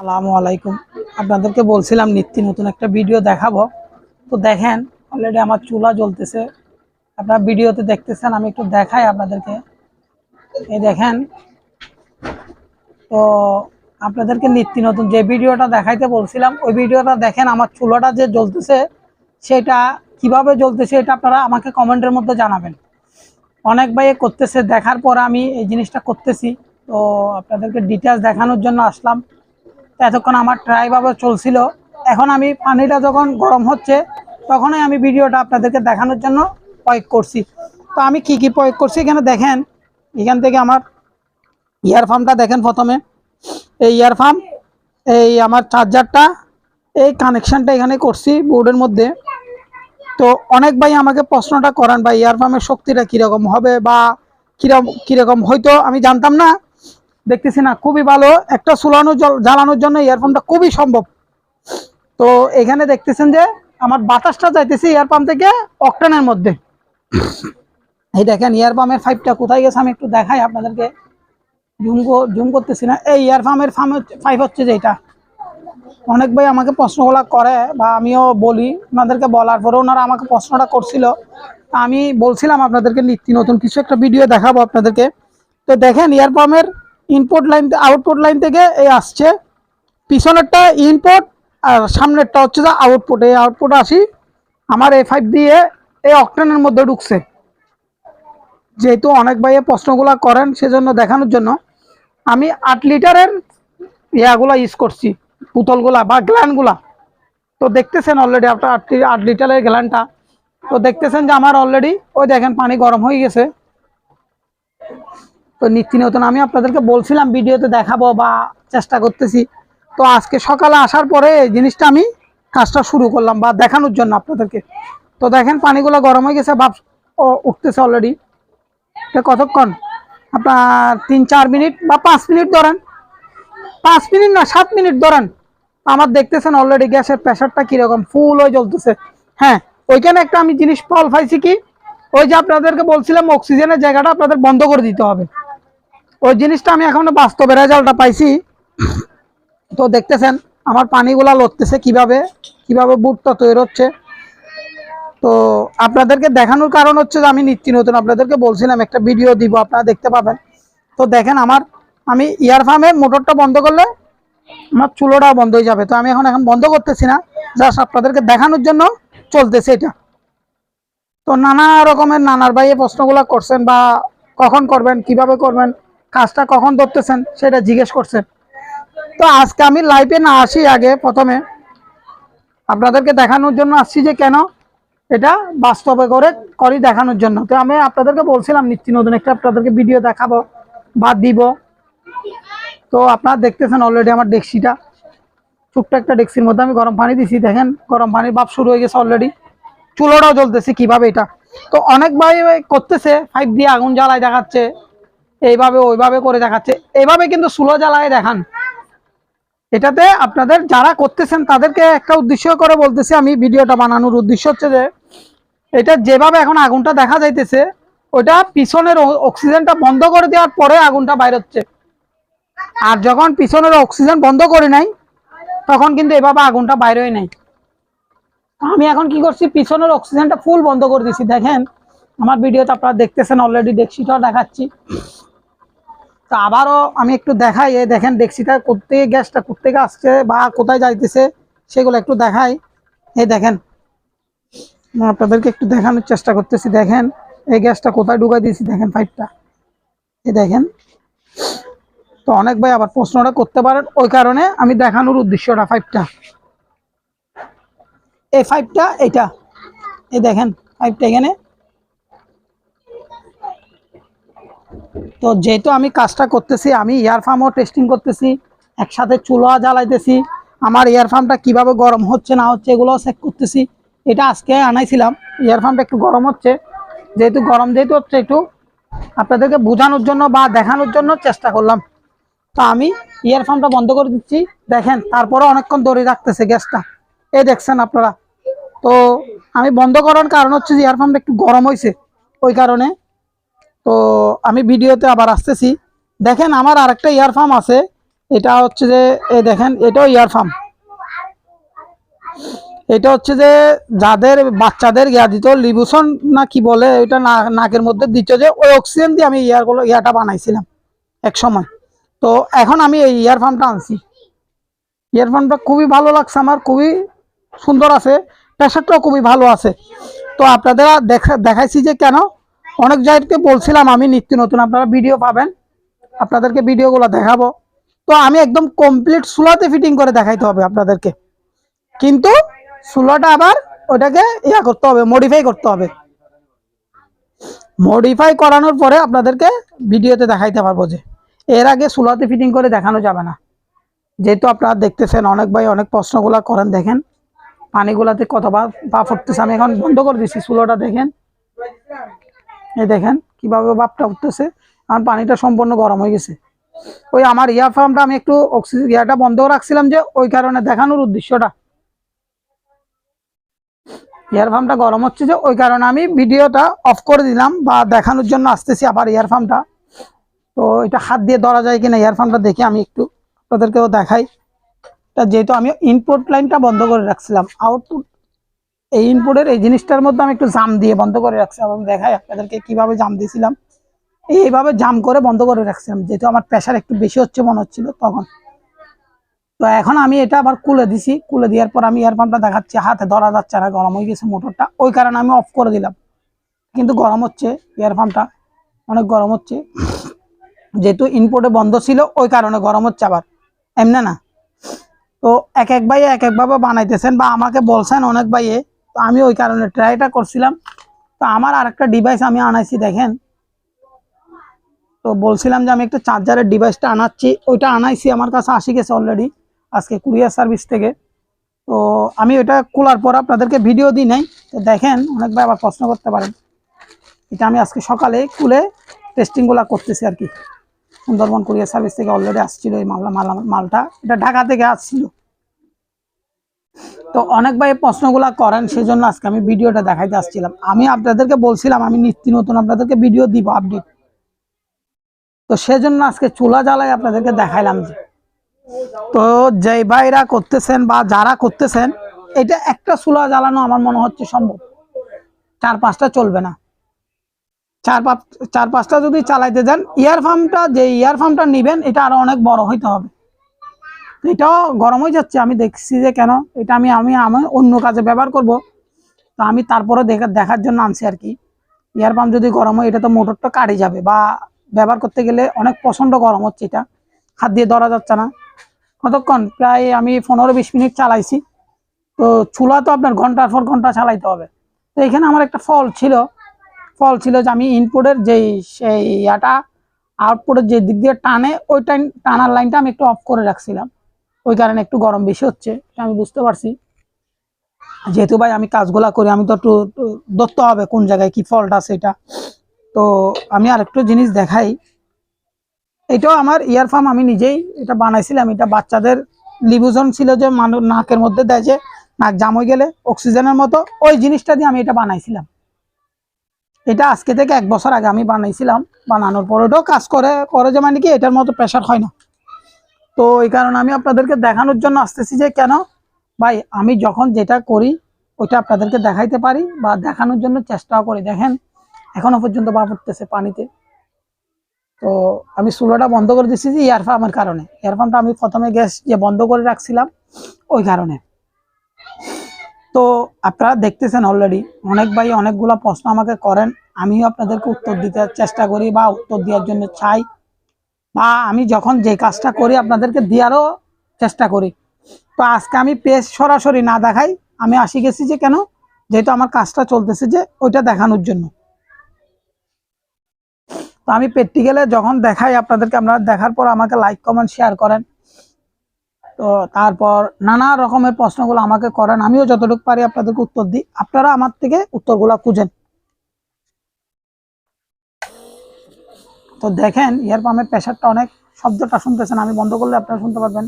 আসসালামু আলাইকুম। আপনাদেরকে বলছিলাম নিত্য নতুন একটা ভিডিও দেখাবো। তো দেখেন অলরেডি আমার চুলা জ্বলতেছে। আপনারা ভিডিওতে দেখতেছেন, আমি একটু দেখাই আপনাদেরকে। এই দেখেন, তো আপনাদেরকে নিত্য নতুন যে ভিডিওটা দেখাইতে বলছিলাম, ওই ভিডিওটা দেখেন, আমার চুলাটা যে জ্বলতেছে, সেটা কীভাবে জ্বলতেছে এটা আপনারা আমাকে কমেন্টের মধ্যে জানাবেন। অনেক ভাই করতেছে, দেখার পর আমি এই জিনিসটা করতেছি। তো আপনাদেরকে ডিটেলস দেখানোর জন্য আসলাম। এতক্ষণ আমার ট্রাই ভাবে চলছিল। এখন আমি পানিটা যখন গরম হচ্ছে, তখনই আমি ভিডিওটা আপনাদেরকে দেখানোর জন্য প্রয়োগ করছি। তো আমি কি কি প্রয়োগ করছি এখানে দেখেন। এখান থেকে আমার ইয়ারফার্মটা দেখেন প্রথমে। এই ইয়ারফার্ম এই আমার চার্জারটা এই কানেকশানটা এখানে করছি বোর্ডের মধ্যে। তো অনেক ভাই আমাকে প্রশ্নটা করেন, ভাই ইয়ারফার্মের শক্তিটা কীরকম হবে বা কীরকম কীরকম হয়তো? আমি জানতাম না। দেখতেছি না, খুবই ভালো। একটা সুলানো জ্বালানোর জন্য ইয়ারফোনটা খুবই সম্ভব। তো এখানে দেখতেছেন যে, আমার বাতাসটা যাইতেছে ইয়ার পাম্প থেকে অকটেনের মধ্যে। এই দেখেন ইয়ার পাম্পের ফাইভটা কোথায় গেছে আমি একটু দেখাই আপনাদেরকে। জুম জুম করতেছি না। এই ইয়ার পাম্পের ফার্ম ফাইভ হচ্ছে যে এটা অনেক ভাই আমাকে প্রশ্নগুলো করে বা আমিও বলি, ওনাদেরকে বলার পরে ওনারা আমাকে প্রশ্নটা করছিল। আমি বলছিলাম আপনাদেরকে নিত্য নতুন কিছু একটা ভিডিও দেখাবো আপনাদেরকে। তো দেখেন ইয়ার পাম্পের ইনপুট লাইন আউটপুট লাইন থেকে এই আসছে। পিছনেরটা ইনপুট আর সামনেরটা হচ্ছে যে আউটপুট এই আউটপুট আসি, আমার এ ফাইভ দিয়ে এই অকটেনের মধ্যে ঢুকছে। যেহেতু অনেক ভাইয়ে প্রশ্নগুলো করেন, সেজন্য দেখানোর জন্য। আমি আট লিটারের ইয়াগুলা ইউজ করছি, পুতলগুলা বা গ্ল্যানগুলা তো দেখতেছেন অলরেডি আপনার আট আট লিটারের গ্ল্যানটা তো দেখতেছেন যে আমার অলরেডি ওই দেখেন পানি গরম হয়ে গেছে। তো নিত্য নতুন, আমি আপনাদেরকে বলছিলাম ভিডিওতে দেখাবো বা চেষ্টা করতেছি। তো আজকে সকালে আসার পরে এই জিনিসটা আমি কাজটা শুরু করলাম বা দেখানোর জন্য আপনাদেরকে। তো দেখেন পানিগুলো গরম হয়ে গেছে, ভাব উঠতেছে অলরেডি কতক্ষণ? আপনার তিন, চার মিনিট বা পাঁচ মিনিট ধরেন। পাঁচ মিনিট না, সাত মিনিট ধরেন। আমার দেখতেছেন অলরেডি গ্যাসের প্রেশারটা কীরকম ফুল হয়ে জ্বলতেছে। হ্যাঁ ওইখানে একটা আমি জিনিস ফল পাইছি কি? ওই যে আপনাদেরকে বলছিলাম অক্সিজেনের জায়গাটা আপনাদের বন্ধ করে দিতে হবে। ওই জিনিসটা আমি এখনও বাস্তবে রেজাল্টটা পাইছি। তো দেখতেছেন, আমার পানিগুলা লড়তেছে কীভাবে কীভাবে বুটটা তৈরি হচ্ছে। তো আপনাদেরকে দেখানোর কারণ হচ্ছে যে আমি নিত্য নতুন আপনাদেরকে বলছিলাম, একটা ভিডিও দিব, আপনারা দেখতে পাবেন। তো দেখেন আমার, আমি ইয়ারফার্মের মোটরটা বন্ধ করলে আমার চুলোটাও বন্ধ হয়ে যাবে। তো আমি এখন এখন বন্ধ করতেছি না, জাস্ট আপনাদেরকে দেখানোর জন্য চলতেছে এটা। তো নানা রকমের নানার ভাই এই প্রশ্নগুলো করছেন বা কখন করবেন, কীভাবে করবেন কাজটা কখন ধরতেছেন সেটা জিজ্ঞেস করছেন তো আজকে আমি লাইভে না আসি আগে প্রথমে। আপনাদেরকে দেখানোর জন্য আসছি যে কেন এটা বাস্তবে করে করি দেখানোর জন্য। তো আমি আপনাদেরকে বলছিলাম, নিত্য নতুন একটা আপনাদেরকে ভিডিও দেখাবো বা দিব। তো আপনারা দেখতেছেন অলরেডি আমার ডেক্সিটা ছোট্ট একটা ডেক্সির মধ্যে আমি গরম পানি দিছি, দেখেন গরম পানির ভাব শুরু হয়ে গেছে অলরেডি চুলোটাও জ্বলতেছে কীভাবে এটা। তো অনেক ভাই করতেছে ফাইভ দিয়ে আগুন জ্বালায় দেখাচ্ছে। এইভাবে, ওইভাবে করে দেখাচ্ছে। এইভাবে কিন্তু সুলো জ্বালায় দেখান। এটাতে আপনাদের যারা করতেছেন, তাদেরকে একটা উদ্দেশ্য করে বলতেছি আমি ভিডিওটা বানানোর উদ্দেশ্য হচ্ছে যে, এটা যেভাবে এখন আগুনটা দেখা যাইতেছে ওটা পিছনের অক্সিজেনটা বন্ধ করে দেওয়ার পরে আগুনটা বাইর হচ্ছে। আর যখন পিছনের অক্সিজেন বন্ধ করে নাই, তখন কিন্তু এভাবে আগুনটা বাইরে হয় নাই। আমি এখন কি করছি, পিছনের অক্সিজেনটা ফুল বন্ধ করে দিছি। দেখেন, আমার ভিডিওতে আপনারা দেখতেছেন অলরেডি ডেক্সিটাও দেখাচ্ছি। তো আবারও আমি একটু দেখাই, এই দেখেন ডেক্সিটা কোথেকে গ্যাসটা কোথেকে আসছে বা কোথায় যাইতেছে সেগুলো একটু দেখাই। এই দেখেন আপনাদেরকে একটু দেখানোর চেষ্টা করতেছি, দেখেন এই গ্যাসটা কোথায় ঢুকাই দিয়েছি, দেখেন পাইপটা এই দেখেন, তো অনেক ভাই আবার প্রশ্নটা করতে পারেন, ওই কারণে আমি দেখানোর উদ্দেশ্যটা ফাইভটা এই ফাইভটা এইটা, এই দেখেন ফাইভটা এখানে। তো যেহেতু আমি কাজটা করতেছি, আমি ইয়ার ফার্মও টেস্টিং করতেছি, একসাথে চুলা জ্বালাইতেছি, আমার ইয়ার ফার্মটা কীভাবে গরম হচ্ছে না হচ্ছে এগুলোও চেক করতেছি। এটা আজকে আনাইছিলাম ইয়ার ফার্মটা একটু গরম হচ্ছে, যেহেতু গরম যেহেতু হচ্ছে একটু, আপনাদেরকে বোঝানোর জন্য বা দেখানোর জন্য চেষ্টা করলাম। তো আমি ইয়ার ফার্মটা বন্ধ করে দিচ্ছি, দেখেন তারপরে অনেকক্ষণ ধরে রাখতেছে গ্যাসটা। এই দেখছেন আপনারা। তো আমি বন্ধ করার কারণ হচ্ছে যে ইয়ার ফার্মটা একটু গরম হয়েছে ওই কারণে তো আমি ভিডিওতে আবার আসতেছি। দেখেন আমার আরেকটা ইয়ার ফার্ম আছে। এটা হচ্ছে যে, এই দেখেন, এটাও ইয়ার ফার্ম এটা হচ্ছে যে, যাদের বাচ্চাদের ইয়া দিত, লিবুসন না কি বলে, ওইটা নাকের মধ্যে দিত যে, ওই অক্সিজেন দিয়ে আমি ইয়ারগুলো ইয়াটা বানাইছিলাম এক সময়। তো এখন আমি এই ইয়ার ফার্মটা আনছি। ইয়ার ফার্মটা খুবই ভালো লাগছে আমার, খুবই সুন্দর আছে প্রেশারটাও খুবই ভালো আছে। তো আপনাদের দেখা, দেখাইছি যে কেন অনেক জায়গাকে বলছিলাম আমি নিত্য নতুন, আপনারা ভিডিও পাবেন। আপনাদেরকে ভিডিওগুলো দেখাবো। তো আমি একদম কমপ্লিট সুলাতে ফিটিং করে দেখাইতে হবে আপনাদেরকে। কিন্তু সুলাটা আবার ওটাকে ইয়া করতে হবে মডিফাই করতে হবে। মডিফাই করানোর পরে আপনাদেরকে ভিডিওতে দেখাইতে পারব যে, এর আগে সুলাতে ফিটিং করে দেখানো যাবে না। যেহেতু আপনারা দেখতেছেন, অনেক ভাই অনেক প্রশ্নগুলো করেন, দেখেন। পানিগুলাতে কতবার পা ফুটতেছে, আমি এখন বন্ধ করে দিচ্ছি সুলোটা দেখেন। এই দেখেন কীভাবে বাপটা উঠতেছে। আর পানিটা সম্পূর্ণ গরম হয়ে গেছে। ওই আমার ইয়ার ফার্মটা আমি একটু অক্সিজেন ইয়ারটা বন্ধ রাখছিলাম যে ওই কারণে দেখানোর উদ্দেশ্যটা। ইয়ার ফার্মটা গরম হচ্ছে যে ওই কারণে আমি ভিডিওটা অফ করে দিলাম বা দেখানোর জন্য আসতেছি আবার ইয়ার ফার্মটা তো এটা হাত দিয়ে ধরা যায় কিনা ইয়ার ফার্মটা দেখে আমি একটু আপনাদেরকেও দেখাই। তা যেহেতু আমি ইনপুট লাইনটা বন্ধ করে রাখছিলাম আউটপুট এই ইনপুটের এই জিনিসটার মধ্যে আমি একটু জাম দিয়ে বন্ধ করে রাখছিলাম আমি দেখাই আপনাদেরকে কীভাবে জাম দিয়েছিলাম। এইভাবে জাম করে বন্ধ করে রাখছিলাম, যেহেতু আমার প্রেশার একটু বেশি হচ্ছে মনে হচ্ছিল তখন। তো এখন আমি এটা আবার কুলে দিছি, কুলে দেওয়ার পর আমি এয়ার পাম্পটা দেখাচ্ছি, হাতে ধরা যাচ্ছে না, গরম হয়ে গেছে মোটরটা। ওই কারণে আমি অফ করে দিলাম। কিন্তু গরম হচ্ছে এয়ার পাম্পটা অনেক গরম হচ্ছে। যেহেতু ইনপুটে বন্ধ ছিল, ওই কারণে গরম হচ্ছে আবার। এমনি না? তো এক এক ভাইয়ে এক একভাবে বানাইতেছেন বা আমাকে বলছেন অনেক ভাইয়ে তো আমি ওই কারণে ট্রাইটা করছিলাম। তো আমার আরেকটা ডিভাইস আমি আনাইছি, দেখেন। তো বলছিলাম যে আমি একটা চার্জারের ডিভাইসটা আনাচ্ছি। ওইটা আনাইছি, আমার কাছে আসি গেছে অলরেডি আজকে কুরিয়ার সার্ভিস থেকে। তো আমি ওইটা খোলার পর আপনাদেরকে ভিডিও দিই নাই। তো দেখেন অনেকবার আবার প্রশ্ন করতে পারেন। এটা আমি আজকে সকালে খুলে টেস্টিংগুলো করতেছি আর কি। সুন্দরবন কুরিয়ার সার্ভিস থেকে অলরেডি আসছিল এই মাল মালটা। এটা ঢাকা থেকে আসছিল। তো অনেক ভাই প্রশ্নগুলা করেন সেই জন্য আজকে আমি ভিডিওটা দেখাইতে আসছিলাম। আমি আপনাদেরকে বলছিলাম, আমি নিত্য নতুন আপনাদেরকে ভিডিও দিব আপডেট। তো সেজন্য আজকে চুলা জ্বালাই আপনাদেরকে দেখাইলাম যে। তো যেই ভাইরা করতেছেন বা যারা করতেছেন, এটা একটা চুলা জ্বালানো আমার মনে হচ্ছে সম্ভব। চার পাঁচটা চলবে না। চার পাঁচ, চার পাঁচটা যদি চালাইতে যান ইয়ার ফার্মটা যে ইয়ার ফার্মটা নিবেন, এটা আরও অনেক বড় হইতে হবে। এটাও গরম হয়ে যাচ্ছে, আমি দেখছি যে কেন? এটা আমি আমি আমি অন্য কাজে ব্যবহার করব। তো আমি তারপরে দেখা, দেখার জন্য আনছি আর কি। এয়ার পাম্প যদি গরম হয়, এটা তো মোটরটা কাটে যাবে বা ব্যবহার করতে গেলে অনেক প্রচণ্ড গরম হচ্ছে এটা। হাত দিয়ে ধরা যাচ্ছে না। কতক্ষণ? প্রায় আমি পনেরো বিশ মিনিট চালাইছি। তো চুলা তো আপনার ঘণ্টার পর ঘণ্টা চালাইতে হবে। তো এখানে আমার একটা ফল ছিল। ফল ছিল যে আমি ইনপুটের যেই, সেই ইয়াটা আউটপুটের যে দিক দিয়ে টানে, ওই টাইম টানার লাইনটা আমি একটু অফ করে রাখছিলাম। ওই কারণে একটু গরম বেশি হচ্ছে আমি বুঝতে পারছি। যেহেতু ভাই আমি কাজগুলা করি, আমি তো একটু একটু ধরতে হবে কোন জায়গায় কি ফল্ট আছে এটা। তো আমি আরেকটু জিনিস দেখাই। এটাও আমার ইয়ার ফার্ম আমি নিজেই এটা বানাইছিলাম। এটা বাচ্চাদের লিবুজন ছিল যে মানুষ নাকের মধ্যে দেয় যে নাক জাম হয়ে গেলে অক্সিজেনের মতো, ওই জিনিসটা দিয়ে আমি এটা বানাইছিলাম। এটা আজকে থেকে এক বছর আগে আমি বানাইছিলাম। বানানোর পর ওটাও কাজ করে করে যে মানে কি, এটার মতো প্রেশার হয় না। তো এই কারণে আমি আপনাদেরকে দেখানোর জন্য আসতেছি যে কেন? ভাই, আমি যখন যেটা করি, ওইটা আপনাদেরকে দেখাইতে পারি বা দেখানোর জন্য চেষ্টাও করি। দেখেন, এখনও পর্যন্ত বা পড়তেছে পানিতে। তো আমি চুলাটা বন্ধ করে দিচ্ছি যে পাম্পের কারণে। এয়ার পাম্পটা আমি প্রথমে গ্যাস যে বন্ধ করে রাখছিলাম, ওই কারণে। তো আপনারা দেখতেছেন অলরেডি অনেক ভাই অনেকগুলো প্রশ্ন আমাকে করেন। আমিও আপনাদেরকে উত্তর দিতে চেষ্টা করি বা উত্তর দেওয়ার জন্য চাই। বা আমি যখন যে কাজটা করি আপনাদেরকে দেওয়ারও চেষ্টা করি। তো আজকে আমি পেজ সরাসরি না দেখাই, আমি আসি গেছি যে কেন? যেহেতু আমার কাজটা চলতেছে যে ওইটা দেখানোর জন্য। তো আমি প্র্যাকটিক্যালে যখন দেখাই আপনাদেরকে, আপনারা দেখার পর আমাকে লাইক কমেন্ট শেয়ার করেন। তো তারপর নানা রকমের প্রশ্নগুলো আমাকে করেন, আমিও যতটুকু পারি আপনাদেরকে উত্তর দিই। আপনারা আমার থেকে উত্তরগুলো খুঁজেন। তো দেখেন ইয়ার পাম্পের প্রেশারটা অনেক, শব্দটা শুনতেছেন, আমি বন্ধ করলে আপনারা শুনতে পারবেন।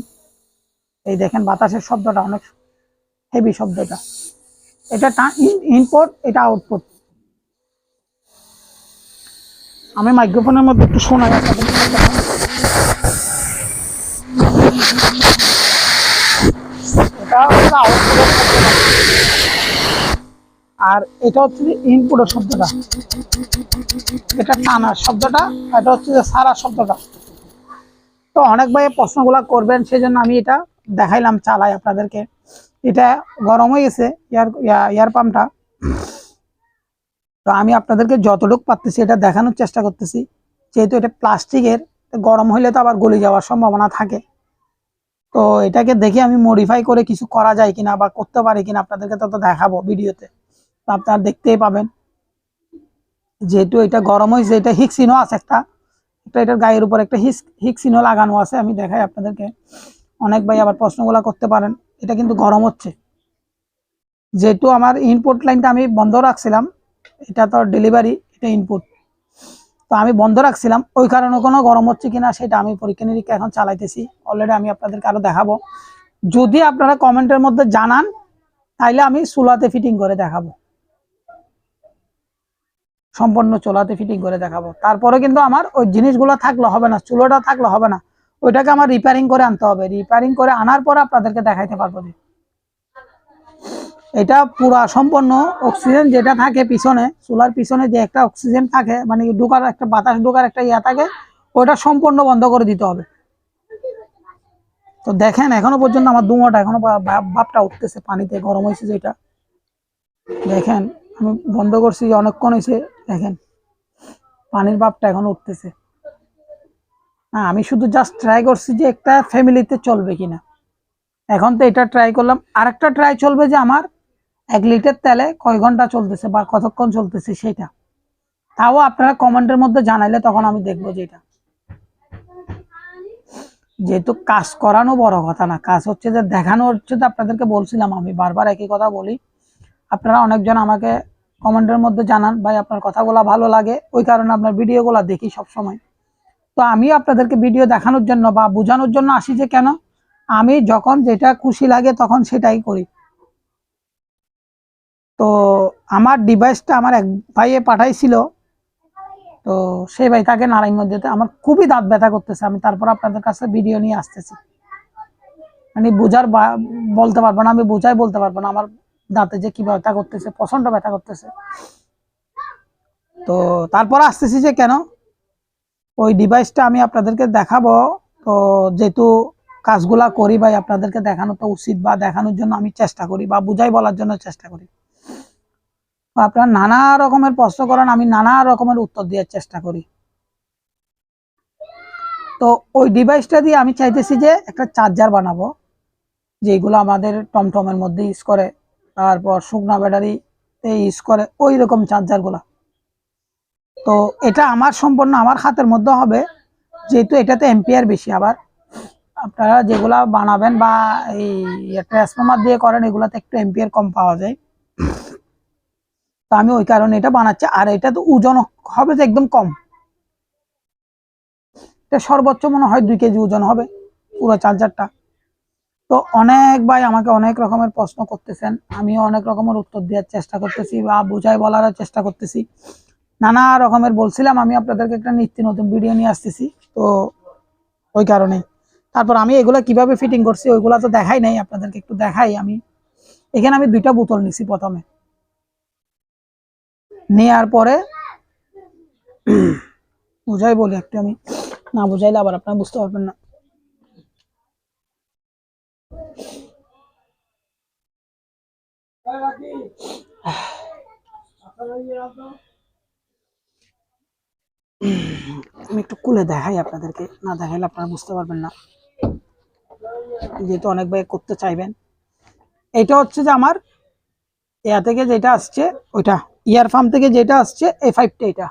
এই দেখেন, বাতাসের শব্দটা অনেক হেভি শব্দটা। এটা ইনপুট এটা আউটপুট আমি মাইক্রোফোনের মধ্যে একটু শোনা এটা আউটপুট আর এটা হচ্ছে যে ইনপুটের শব্দটা। এটা টানার শব্দটা এটা হচ্ছে যে সারা শব্দটা। তো অনেক ভাই প্রশ্নগুলো করবেন সেই জন্য আমি এটা দেখাইলাম চালাই আপনাদেরকে। এটা গরম হয়ে গেছে এয়ার পাম্পটা। তো আমি আপনাদেরকে যতটুকু পারতেছি এটা দেখানোর চেষ্টা করতেছি। যেহেতু এটা প্লাস্টিকের গরম হইলে তো আবার গলে যাওয়ার সম্ভাবনা থাকে। তো এটাকে দেখে আমি মডিফাই করে কিছু করা যায় কিনা বা করতে পারি কিনা আপনাদেরকে তত দেখাবো ভিডিওতে। আপনারা দেখতেই পাবেন। যেহেতু এটা গরম হয়েছে, এটা হিক্সিনও আছে একটা। একটা এটার গায়ের উপর একটা হিক্স হিক্সিনও লাগানো আছে, আমি দেখাই আপনাদেরকে। অনেক ভাই আবার প্রশ্নগুলো করতে পারেন। এটা কিন্তু গরম হচ্ছে। যেহেতু আমার ইনপুট লাইনটা আমি বন্ধ রাখছিলাম, এটা তো ডেলিভারি এটা ইনপুট তো আমি বন্ধ রাখছিলাম, ওই কারণে কোনো গরম হচ্ছে কিনা সেটা আমি পরীক্ষা নিরীক্ষা এখন চালাইতেছি। অলরেডি আমি আপনাদেরকে আরও দেখাবো। যদি আপনারা কমেন্টের মধ্যে জানান, তাইলে আমি চুলাতে ফিটিং করে দেখাবো। সম্পূর্ণ চুলাতে ফিটিং করে দেখাবো। তারপরে কিন্তু আমার ওই জিনিসগুলো থাকলে হবে না, চুলোটা থাকলে হবে না। ওইটাকে আমার রিপেয়ারিং করে আনতে হবে। রিপেয়ারিং করে আনার পর আপনাদেরকে দেখাইতে পারব যে এটা পুরা সম্পূর্ণ অক্সিজেন যেটা থাকে পিছনে, চুলার পিছনে যে একটা অক্সিজেন থাকে মানে ঢোকার একটা, বাতাস ঢোকার একটা ইয়া থাকে ওটা সম্পূর্ণ বন্ধ করে দিতে হবে। তো দেখেন, এখনও পর্যন্ত আমার দুমোটা, এখনও বা- বা- উঠতেছে পানিতে, গরম হয়েছে যেটা। দেখেন আমি বন্ধ করছি, অনেকক্ষণ হয়েছে দেখেন। পানির ভাপটা এখন উঠতেছে। হ্যাঁ আমি শুধু জাস্ট ট্রাই করছি যে একটা ফ্যামিলিতে চলবে কিনা। এখন তো এটা ট্রাই করলাম। আরেকটা ট্রাই চলবে যে আমার এক লিটার তেলে কয় ঘণ্টা চলতেছে বা কতক্ষণ চলতেছে সেটা। তাও আপনারা কমেন্টের মধ্যে জানাইলে তখন আমি দেখব যে এটা যেহেতু কাজ করানো বড় কথা না, কাজ হচ্ছে যে দেখানো হচ্ছে যে আপনাদেরকে বলছিলাম, আমি বারবার একই কথা বলি। আপনারা অনেকজন আমাকে কমেন্টের মধ্যে জানান, ভাই, আপনার কথাগুলো ভালো লাগে। ওই কারণে আপনার ভিডিওগুলো দেখি সব সময় তো আমি আপনাদেরকে ভিডিও দেখানোর জন্য বা বোঝানোর জন্য আসি যে কেন? আমি যখন যেটা খুশি লাগে তখন সেটাই করি। তো আমার ডিভাইসটা আমার এক ভাইয়ে পাঠাইছিল। তো সেই ভাই তাকে নারায়ণগঞ্জেতে আমার খুবই দাঁত ব্যথা করতেছে। আমি তারপর আপনাদের কাছে ভিডিও নিয়ে আসতেছি। মানে বোঝার বলতে পারব না, আমি বোঝাই বলতে পারব না। আমার দাঁতে যে কি ব্যথা করতেছে প্রচণ্ড ব্যথা করতেছে। তো তারপর আসতেছি যে কেন? ওই ডিভাইসটা আমি আপনাদেরকে দেখাবো। তো যেহেতু কাজগুলা করি ভাই, আপনাদেরকে দেখানো তো উচিত বা দেখানোর জন্য আমি চেষ্টা করি বা বুঝাই বলার জন্য চেষ্টা করি। আপনারা নানা রকমের প্রশ্ন করেন, আমি নানা রকমের উত্তর দেওয়ার চেষ্টা করি। তো ওই ডিভাইসটা দিয়ে আমি চাইতেছি যে একটা চার্জার বানাবো যেগুলো আমাদের টমটমের মধ্যে ইউজ করে। তারপর শুকনা ব্যাটারিতে ইউজ করে ওই রকম চার্জারগুলো তো এটা আমার সম্পূর্ণ আমার হাতের মধ্যে হবে, যেহেতু এটাতে এম্পিয়ার বেশি আবার। আপনারা যেগুলা বানাবেন বা এই ট্রান্সফর্মার দিয়ে করেন, এগুলাতে একটু এম্পিয়ার কম পাওয়া যায়। তো আমি ওই কারণে এটা বানাচ্ছি, আর এটা তো ওজন হবে যে একদম কম। এটা সর্বোচ্চ মনে হয় দুই কেজি ওজন হবে পুরো চার্জারটা তো অনেক ভাই আমাকে অনেক রকমের প্রশ্ন করতেছেন, আমিও অনেক রকমের উত্তর দেওয়ার চেষ্টা করতেছি বা বোঝাই বলার চেষ্টা করতেছি। নানা রকমের বলছিলাম, আমি আপনাদেরকে একটা নিত্য নতুন ভিডিও নিয়ে আসতেছি, তো ওই কারণেই। তারপর আমি এগুলা কীভাবে ফিটিং করছি ওইগুলা তো দেখাই নাই, আপনাদেরকে একটু দেখাই আমি। এখানে আমি দুইটা বোতল নিছি প্রথমে। নেয়ার পরে বুঝাই বলি একটু আমি। না বুঝাইলে আবার আপনারা বুঝতে পারবেন না। আমি একটু খুলে দেখাই আপনাদেরকে। না দেখাইলে আপনারা বুঝতে পারবেন না। যেহেতু অনেক ভাই করতে চাইবেন। এটা হচ্ছে যে আমার এয়া থেকে যেটা আসছে, ওইটা ইয়ার ফার্ম থেকে যেটা আসছে এ ফাইভটা এটা।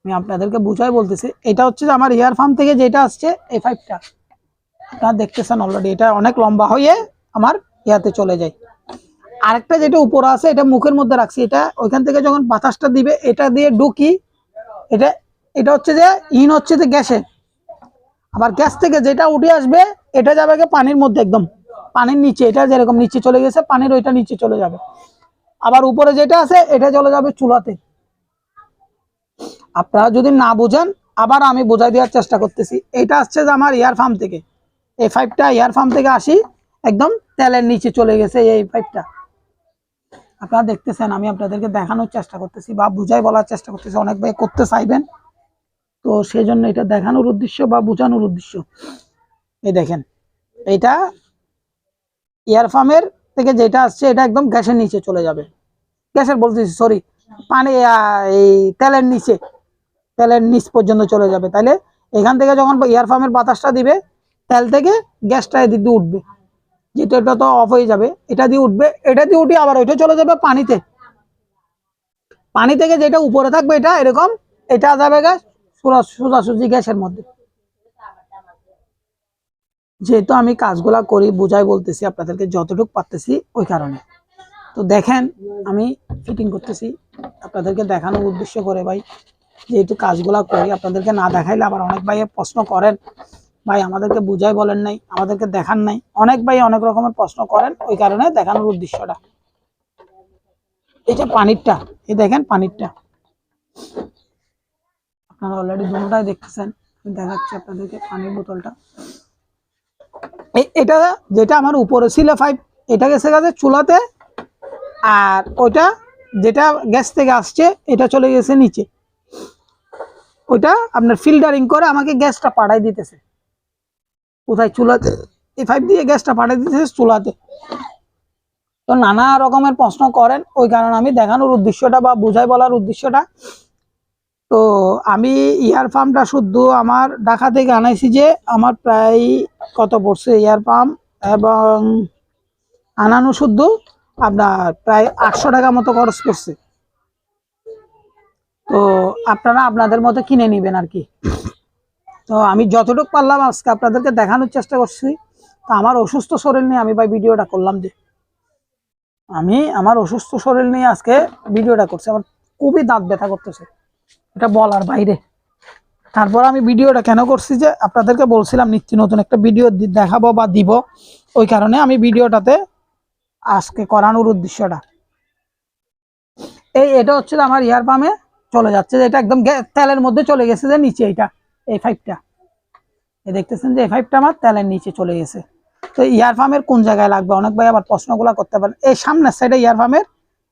আমি আপনাদেরকে বুঝাই বলতেছি, এটা হচ্ছে যে আমার ইয়ার ফার্ম থেকে যেটা আসছে এ ফাইভটা আপনারা দেখতেছেন অলরেডি এটা অনেক লম্বা হয়ে আমার ইয়াতে চলে যায়। আরেকটা যেটা উপরে আছে, এটা মুখের মধ্যে রাখছি, এটা ওইখান থেকে যখন বাতাসটা দিবে, এটা দিয়ে ঢুকি, এটা এটা হচ্ছে যে, ইন হচ্ছে যে গ্যাসে। আবার গ্যাস থেকে যেটা উঠে আসবে, এটা যাবে পানির মধ্যে একদম, পানির নিচে, এটা যেরকম নিচে চলে গেছে, পানির ওইটা নিচে চলে যাবে। আবার উপরে যেটা আছে, এটা চলে যাবে চুলাতে। আপনারা যদি না বুঝেন, আবার আমি বোঝাই দেওয়ার চেষ্টা করতেছি। এটা আসছে যে আমার এয়ার ফার্ম থেকে। এই ফাইভটা এয়ার ফার্ম থেকে আসি, একদম তেলের নিচে চলে গেছে এই পাইপটা। আপনারা দেখতেছেন, আমি আপনাদেরকে দেখানোর চেষ্টা করতেছি বা বুঝাই বলার চেষ্টা করতেছি। অনেক ভাই করতে চাইবেন। তো সেই জন্য এটা দেখানোর উদ্দেশ্য বা বোঝানোর উদ্দেশ্য। এই দেখেন, এটা এয়ার ফার্মের থেকে যেটা আসছে, এটা একদম গ্যাসের নিচে চলে যাবে। গ্যাসের বলতেছি সরি পানি এই তেলের নিচে, তেলের নিচ পর্যন্ত চলে যাবে। তাহলে এখান থেকে যখন এয়ার ফার্মের বাতাসটা দিবে, তেল থেকে গ্যাসটা এদিক দিয়ে উঠবে। যেটা এটা তো অফ হয়ে যাবে, এটা দিয়ে উঠবে, এটা দিয়ে উঠে আবার ওইটা চলে যাবে পানিতে। পানি থেকে যেটা উপরে থাকবে এটা, এরকম, এটা যাবে গ্যাস সোজাসুজি গ্যাসের মধ্যে। যেহেতু আমি কাজগুলা করি, বুঝাই বলতেছি, আপনাদেরকে যতটুকু পারতেছি ওই কারণে। তো দেখেন, আমি ফিটিং করতেছি, আপনাদেরকে দেখানোর উদ্দেশ্য করে ভাই। যেহেতু কাজগুলা করি, আপনাদেরকে না দেখাইলে আবার অনেক ভাই প্রশ্ন করেন। ভাই আমাদেরকে বুঝাই বলেন নাই, আমাদেরকে দেখান নাই। অনেক ভাই অনেক রকমের প্রশ্ন করেন, ওই কারণে দেখানোর উদ্দেশ্যটা। এটা পানিরটা, এই দেখেন পানিরটা। আপনারা অলরেডি দুটাই দেখতেছেন দেখাচ্ছি আপনাদেরকে পানির বোতলটা। এটা যেটা আমার উপরে ছিল ফাইভ এটা গেছে গেছে চুলাতে, আর ওইটা যেটা গ্যাস থেকে আসছে, এটা চলে গেছে নিচে। ওইটা আপনার ফিল্টারিং করে আমাকে গ্যাসটা পাঠাই দিতেছে। কোথায় চুলাতে? এই ফাইভ দিয়ে গ্যাসটা পাঠিয়ে দিতেছে চুলাতে। তো নানা রকমের প্রশ্ন করেন, ওই কারণে আমি দেখানোর উদ্দেশ্যটা বা বুঝাই বলার উদ্দেশ্যটা। তো আমি ইয়ার পাম্পটা শুদ্ধ আমার ঢাকা থেকে আনাইছি যে, আমার প্রায় কত পড়ছে ইয়ার পাম্প এবং আনানো শুদ্ধ, আপনার প্রায় আটশো টাকা মতো খরচ করছে তো আপনারা আপনাদের মতো কিনে নেবেন আর কি। তো আমি যতটুকু পারলাম আজকে আপনাদেরকে দেখানোর চেষ্টা করছি। তো আমার অসুস্থ শরীর নিয়ে আমি ভাই ভিডিওটা করলাম যে, আমি আমার অসুস্থ শরীর নিয়ে আজকে ভিডিওটা করছি। আমার খুবই দাঁত ব্যথা করতেছে। এটা বলার বাইরে। তারপর আমি ভিডিওটা কেন করছি যে, আপনাদেরকে বলছিলাম নিত্য নতুন একটা ভিডিও দেখাবো বা দিব। ওই কারণে আমি ভিডিওটাতে আজকে করানোর উদ্দেশ্যটা। এই এটা হচ্ছে আমার ইয়ার পামে চলে যাচ্ছে যে, এটা একদম তেলের মধ্যে চলে গেছে যে, নিচে এটা এই ফাইভটা এই দেখতেছেন যে এই ফাইভটা আমার তেলের নিচে চলে গেছে। তো ইয়ার ফার্মের কোন জায়গায় লাগবে? অনেক ভাই আবার প্রশ্নগুলো করতে পারেন এই সামনের সাইডে ইয়ার ফার্মের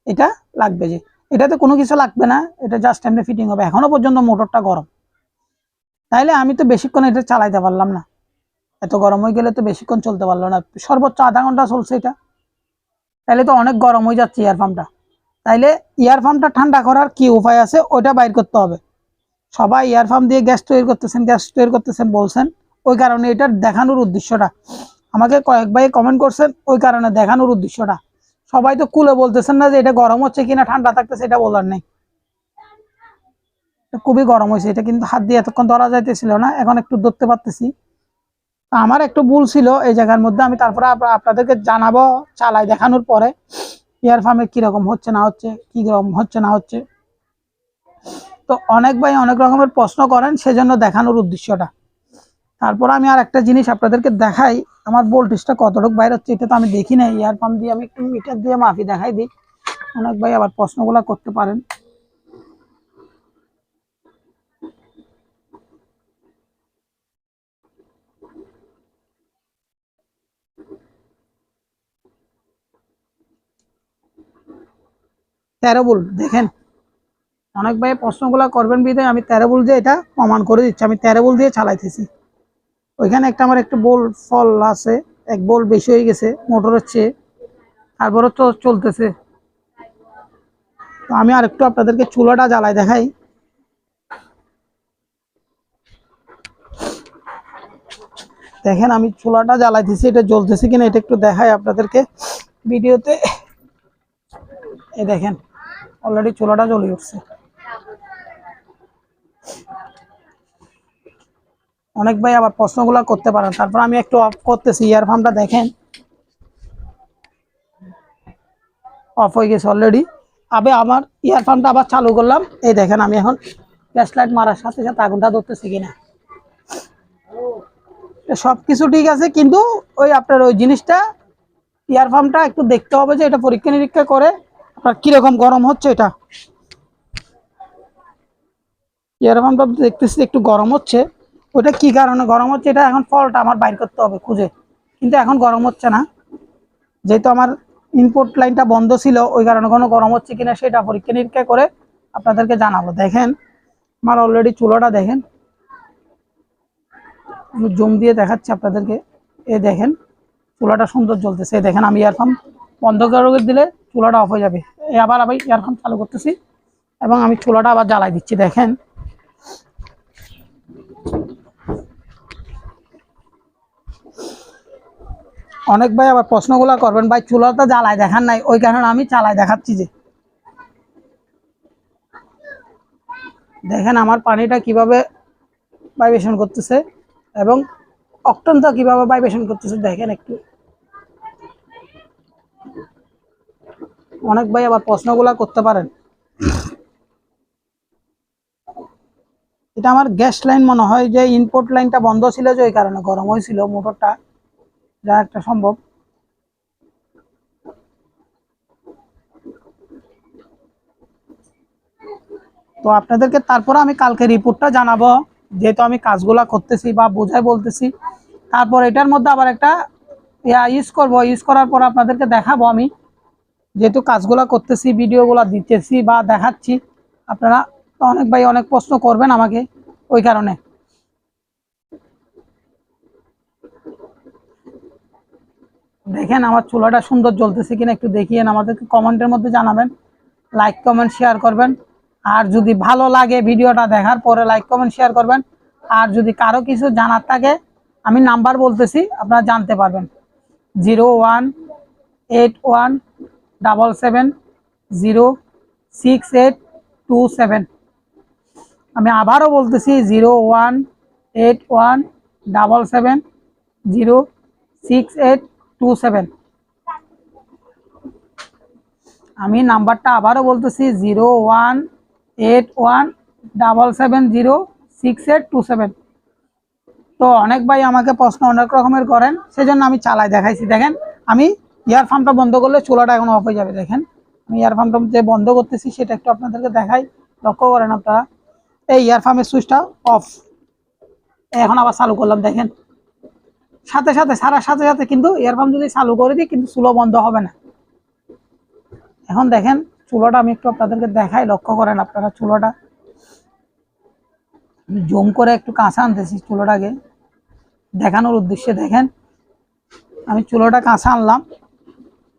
এটা লাগবে যে। এটাতে কোনো কিছু লাগবে না। এটা জাস্ট এমনি ফিটিং হবে। এখনও পর্যন্ত মোটরটা গরম। তাইলে আমি তো বেশিক্ষণ এটা চালাইতে পারলাম না। এত গরম হয়ে গেলে তো বেশিক্ষণ চলতে পারল না। সর্বোচ্চ আধা ঘণ্টা চলছে এটা। তাইলে তো অনেক গরম হয়ে যাচ্ছে ইয়ার পাম্পটা তাইলে ইয়ার পাম্পটা ঠান্ডা করার কি উপায় আছে? ওইটা বাইর করতে হবে। সবাই ইয়ার পাম্প দিয়ে গ্যাস তৈরি করতেছেন গ্যাস তৈরি করতেছেন বলছেন, ওই কারণে এটা দেখানোর উদ্দেশ্যটা। আমাকে কয়েক ভাই কমেন্ট করছেন, ওই কারণে দেখানোর উদ্দেশ্যটা। সবাই তো কুলে বলতেছেন না যে এটা গরম হচ্ছে কিনা, ঠান্ডা থাকতেছে, এটা বলার নেই। খুবই গরম হয়েছে, এটা কিন্তু হাত দিয়ে এতক্ষণ ধরা যাইতেছিল না, এখন একটু ধরতে পারতেছি। আমার একটু ভুল ছিল এই জায়গার মধ্যে, আমি তারপরে আপনাদেরকে জানাব, চালাই দেখানোর পরে ইয়ার ফার্মে কীরকম হচ্ছে না হচ্ছে, কি রকম হচ্ছে না হচ্ছে। তো অনেক ভাই অনেক রকমের প্রশ্ন করেন, সেজন্য দেখানোর উদ্দেশ্যটা। তারপর আমি আর একটা জিনিস আপনাদেরকে দেখাই। আমার ভোল্টেজটা কতটুকু বাইরে হচ্ছে এটা তো আমি দেখি না ইয়ার পাম্প দিয়ে আমি একটু মিটার দিয়ে মাফি দেখাই দিই। অনেক ভাই আবার প্রশ্নগুলো করতে পারেন। তেরো ভোল্ট, দেখেন। অনেক ভাই প্রশ্নগুলো করবেন বিধে আমি তেরো ভোল্ট দিয়ে এটা প্রমাণ করে দিচ্ছি। আমি তেরো ভোল্ট দিয়ে চালাইতেছি। ওইখানে একটা আমার একটা বোল ফল আছে, এক বোল বেশি হয়ে গেছে মোটরের চেয়ে তারপরে তো চলতেছে। তো আমি আর একটু আপনাদেরকে চুলাটা জ্বালাই দেখাই। দেখেন আমি চুলাটা জ্বালাইতেছি, এটা জ্বলতেছে কিনা এটা একটু দেখাই আপনাদেরকে। ভিডিওতে এই দেখেন অলরেডি চুলাটা জ্বলে উঠছে। অনেক ভাই আবার প্রশ্নগুলো করতে পারেন। তারপর আমি একটু অফ করতেছি ইয়ার ফার্মটা দেখেন। অফ হয়ে গেছে অলরেডি আবে, আমার ইয়ার ফার্মটা আবার চালু করলাম। এই দেখেন, আমি এখন গ্যাস লাইট মারার সাথে সাথে আগুনটা ধরতেছি কিনা। সব কিছু ঠিক আছে, কিন্তু ওই আপনার ওই জিনিসটা ইয়ার ফার্মটা একটু দেখতে হবে যে এটা পরীক্ষা নিরীক্ষা করে আপনার কীরকম গরম হচ্ছে এটা। ইয়ার ফার্মটা দেখতেছি একটু গরম হচ্ছে। ওটা কি কারণে গরম হচ্ছে? এটা এখন ফলটা আমার বাইর করতে হবে খুঁজে। কিন্তু এখন গরম হচ্ছে না। যেহেতু আমার ইনপুট লাইনটা বন্ধ ছিল, ওই কারণে কোনো গরম হচ্ছে কিনা সেটা পরীক্ষা নিরীক্ষা করে আপনাদেরকে জানাব। দেখেন, আমার অলরেডি চুলোটা দেখেন। জুম দিয়ে দেখাচ্ছি আপনাদেরকে। এ দেখেন, চুলাটা সুন্দর জ্বলতেছে। দেখেন, আমি ইয়ারফার্ম বন্ধ করে দিলে চুলাটা অফ হয়ে যাবে। আবার আবার ইয়ারফার্ম চালু করতেছি এবং আমি চুলাটা আবার জ্বালাই দিচ্ছি। দেখেন অনেক ভাই আবার প্রশ্নগুলো করবেন, ভাই চুলাটা জ্বালায় দেখান নাই, ওই কারণে আমি চালায় দেখাচ্ছি যে। দেখেন আমার পানিটা কীভাবে ভাইব্রেশন করতেছে এবং অক্টনটা কীভাবে ভাইব্রেশন করতেছে, দেখেন একটু। অনেক ভাই আবার প্রশ্নগুলা করতে পারেন। এটা আমার গ্যাস লাইন মনে হয় যে ইনপুট লাইনটা বন্ধ ছিল যে, ওই কারণে গরম হয়েছিল, মোটরটা। যা একটা সম্ভব। তো আপনাদেরকে তারপরে আমি কালকে রিপোর্টটা জানাব, যেহেতু আমি কাজগুলা করতেছি বা বোঝাই বলতেছি। তারপর এটার মধ্যে আবার একটা ইয়া ইউজ করব ইউজ করার পর আপনাদেরকে দেখাবো আমি। যেহেতু কাজগুলা করতেছি, ভিডিওগুলা দিতেছি বা দেখাচ্ছি, আপনারা অনেক ভাই অনেক প্রশ্ন করবেন আমাকে ওই কারণে। দেখেন আমার চুলাটা সুন্দর জ্বলতেছে কিনা, একটু দেখিয়েন আমাদেরকে, কমেন্টের মধ্যে জানাবেন। লাইক কমেন্ট শেয়ার করবেন। আর যদি ভালো লাগে ভিডিওটা দেখার পরে লাইক কমেন্ট শেয়ার করবেন। আর যদি কারও কিছু জানার থাকে, আমি নাম্বার বলতেছি, আপনারা জানতে পারবেন। Zero one eight one double seven zero six eight two seven. আমি আবারও বলতেছি, zero one eight one double seven zero six eight two seven আমি নাম্বারটা আবারও বলতেছি zero one eight one double seven zero six eight two seven তো অনেক ভাই আমাকে প্রশ্ন অনেক রকমের করেন, সেজন্য আমি চালাই দেখাইছি। দেখেন, আমি ইয়ার ফার্মটা বন্ধ করলে চুলাটা এখন অফ হয়ে যাবে, দেখেন। আমি ইয়ার ফার্মটা যে বন্ধ করতেছি, সেটা একটু আপনাদেরকে দেখাই। লক্ষ্য করেন আপনারা, এই ইয়ার ফার্মের সুইচটা অফ এখন আবার চালু করলাম, দেখেন। সাথে সাথে সারার সাথে সাথে কিন্তু ইয়ার যদি চালু করে দিই, কিন্তু চুলো বন্ধ হবে না। এখন দেখেন, চুলোটা আমি একটু আপনাদেরকে দেখাই, লক্ষ্য করেন আপনারা চুলোটা। জুম করে একটু কাঁচা আনতেছি চুলোটাকে। দেখানোর উদ্দেশ্যে দেখেন, আমি চুলোটা কাঁচা আনলাম।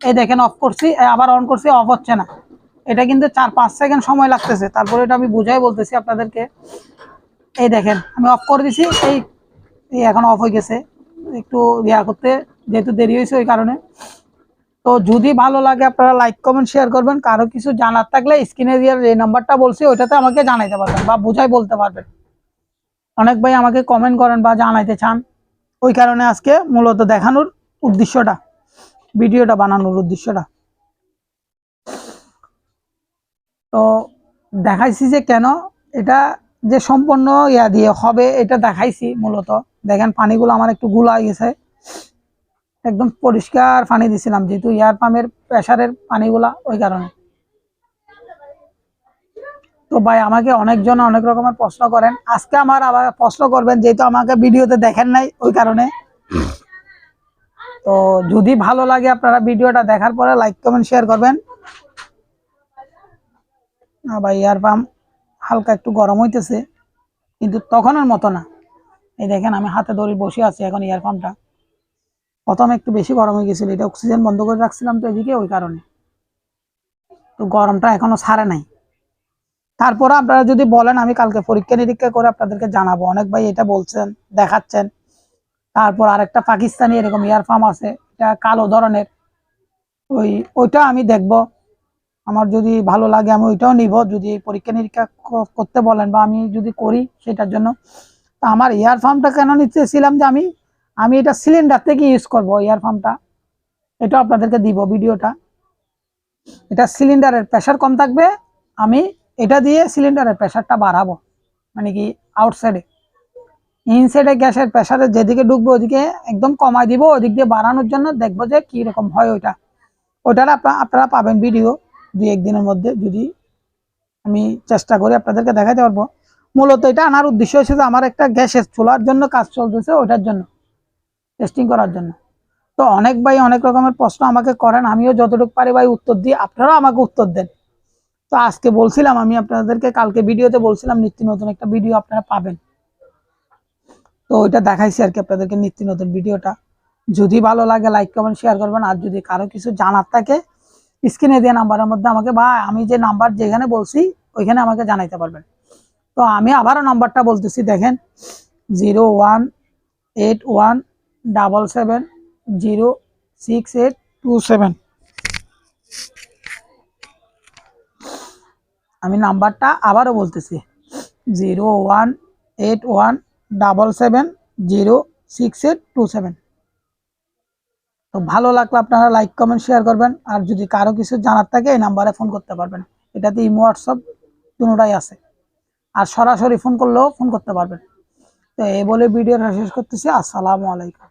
এই দেখেন অফ করছি আবার অন করছি অফ হচ্ছে না। এটা কিন্তু চার পাঁচ সেকেন্ড সময় লাগতেছে। তারপরে এটা আমি বুঝাই বলতেছি আপনাদেরকে। এই দেখেন, আমি অফ করে দিছি, এই এখন অফ হয়ে গেছে। একটু ইয়া করতে, যেহেতু দেরি হয়েছে ওই কারণে। তো যদি ভালো লাগে আপনারা লাইক কমেন্ট শেয়ার করবেন। কারও কিছু জানার থাকলে স্ক্রিনে দিয়ে যে নাম্বারটা বলছি, ওইটাতে আমাকে জানাইতে পারবেন বা বুঝাই বলতে পারবেন। অনেক ভাই আমাকে কমেন্ট করেন বা জানাইতে চান। ওই কারণে আজকে মূলত দেখানোর উদ্দেশ্যটা, ভিডিওটা বানানোর উদ্দেশ্যটা। তো দেখাইছি যে কেন, এটা যে সম্পূর্ণ ইয়া দিয়ে হবে, এটা দেখাইছি মূলত। দেখেন পানিগুলো আমার একটু গুলা গেছে। একদম পরিষ্কার পানি দিছিলাম, যেহেতু এয়ার পাম্পের প্রেসারের পানিগুলা ওই কারণে। তো ভাই, আমাকে অনেকজন অনেক রকমের প্রশ্ন করেন। আজকে আমার আবার প্রশ্ন করবেন, যেহেতু আমাকে ভিডিওতে দেখেন নাই ওই কারণে। তো যদি ভালো লাগে আপনারা ভিডিওটা দেখার পরে লাইক, কমেন্ট, শেয়ার করবেন। না ভাই এয়ার পাম্প হালকা একটু গরম হইতেছে, কিন্তু তখনের মতো না। এই দেখেন, আমি হাতে ধরে বসে আছি এখন ইয়ারফোনটা প্রথমে একটু বেশি গরম হয়ে গেছিল, এটা অক্সিজেন বন্ধ করে রাখছিলাম তো এদিকে, ওই কারণে। তো গরমটা এখনও ছাড়ে নাই। তারপরে আপনারা যদি বলেন, আমি কালকে পরীক্ষা নিরীক্ষা করে আপনাদেরকে জানাব। অনেক ভাই এটা বলছেন, দেখাচ্ছেন। তারপর আরেকটা পাকিস্তানি এরকম ইয়ারফার্ম আছে, এটা কালো ধরনের। ওই, ওইটা আমি দেখব। আমার যদি ভালো লাগে, আমি ওইটাও নিব। যদি পরীক্ষা নিরীক্ষা করতে বলেন বা আমি যদি করি, সেটার জন্য আমার এয়ার ফার্মটা কেন নিতেছিলাম যে আমি আমি এটা সিলিন্ডার থেকে ইউজ করব এয়ার ফার্মটা এটা আপনাদেরকে দিব ভিডিওটা। এটা সিলিন্ডারের প্রেশার কম থাকবে, আমি এটা দিয়ে সিলিন্ডারের প্রেশারটা বাড়াবো। মানে কি আউটসাইডে ইনসাইডে গ্যাসের প্রেশারে যেদিকে ঢুকবে, ওদিকে একদম কমাই দিব, ওদিক দিয়ে বাড়ানোর জন্য দেখব যে কি রকম হয় ওইটা। ওইটার আপনারা আপনারা পাবেন ভিডিও দুই একদিনের মধ্যে, যদি আমি চেষ্টা করি আপনাদেরকে দেখাতে পারব। মূলত এটা আনার উদ্দেশ্য হচ্ছে যে আমার একটা গ্যাসের চুলার জন্য কাজ চলতেছে, ওইটার জন্য টেস্টিং করার জন্য। তো অনেক ভাই অনেক রকমের প্রশ্ন আমাকে করেন, আমিও যতটুকু পারি ভাই উত্তর দিই, আপনারাও আমাকে উত্তর দেন। তো আজকে বলছিলাম, আমি আপনাদেরকে কালকে ভিডিওতে বলছিলাম, নিত্য নতুন একটা ভিডিও আপনারা পাবেন। তো ওইটা দেখাইছি আর কি আপনাদেরকে নিত্য নতুন ভিডিওটা। যদি ভালো লাগে লাইক কমেন্ট শেয়ার করবেন। আর যদি কারও কিছু জানার থাকে, স্ক্রিনে দিয়ে নাম্বারের মধ্যে আমাকে বা আমি যে নাম্বার যেখানে বলছি, ওইখানে আমাকে জানাইতে পারবেন। তো আমি আবারও নাম্বারটা বলতেছি, দেখেন, zero one eight one double seven zero six eight two seven. আমি নাম্বারটা আবারও বলতেছি, zero one eight one double seven zero six eight two seven. তো ভালো লাগলে আপনারা লাইক, কমেন্ট, শেয়ার করবেন, আর যদি কারও কিছু জানার থাকে এই নাম্বারে ফোন করতে পারবেন। এটাতে ইমো, হোয়াটসঅ্যাপ, দুটাই আছে। আর সরাসরি ফোন করলেও ফোন করতে পারবেন। তো এই বলে ভিডিওটা শেষ করতেছি। আসসালামু আলাইকুম।